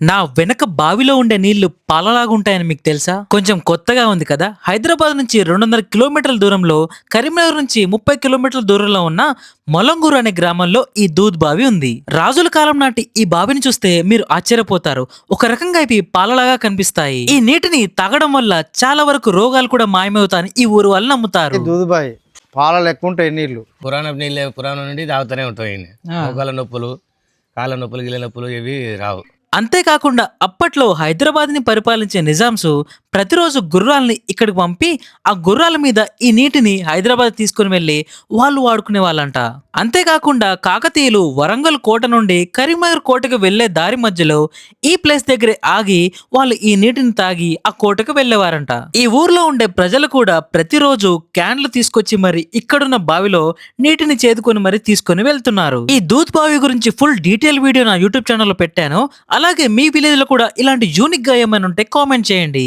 నా వెనక బావిలో ఉండే నీళ్ళు పాలలాగా ఉంటాయని మీకు తెలుసా? కొంచెం కొత్తగా ఉంది కదా? హైదరాబాద్ నుంచి రెండు వందల కిలోమీటర్ల దూరంలో కరీంనగర్ నుంచి ముప్పై కిలోమీటర్ల దూరంలో ఉన్న మొలంగూరు అనే గ్రామంలో ఈ దూద్ బావి ఉంది. రాజుల కాలం నాటి ఈ బావిని చూస్తే మీరు ఆశ్చర్యపోతారు. ఒక రకంగా ఇవి పాలలాగా కనిపిస్తాయి. ఈ నీటిని తాగడం వల్ల చాలా వరకు రోగాలు కూడా మాయమవుతాయని ఈ ఊరు వాళ్ళు నమ్ముతారు. దూదుబాయి పాల లెక్క ఉంటాయి నీళ్ళు. పురాణ నీళ్ళే పురాణం నుండి తాగుతూనే ఉంటాయి మోకాల నొప్పులు కాళ్ళ నొప్పులు గిళ్ళ నొప్పులు ఇవి రావు. అంతేకాకుండా అప్పట్లో హైదరాబాద్ని పరిపాలించే నిజాంసు ప్రతిరోజు గుర్రాల్ని ఇక్కడికి పంపి ఆ గుర్రాల మీద ఈ నీటిని హైదరాబాద్ తీసుకుని వెళ్ళి వాళ్ళు వాడుకునే వాళ్ళంట. అంతేకాకుండా కాకతీయులు వరంగల్ కోట నుండి కరీంనగర్ కోటకు వెళ్ళే దారి మధ్యలో ఈ ప్లేస్ దగ్గరే ఆగి వాళ్ళు ఈ నీటిని తాగి ఆ కోటకు వెళ్ళేవారంట ఈ ఊర్లో ఉండే ప్రజలు కూడా ప్రతిరోజు క్యాన్లు తీసుకొచ్చి మరి ఇక్కడున్న బావిలో నీటిని చేదుకొని మరి తీసుకొని వెళ్తున్నారు. ఈ దూత్ బావి గురించి ఫుల్ డీటెయిల్ వీడియో నా యూట్యూబ్ ఛానల్లో పెట్టాను. అలాగే మీ విలేజ్లో కూడా ఇలాంటి యూనిక్గా ఏమైనా ఉంటే కామెంట్ చేయండి.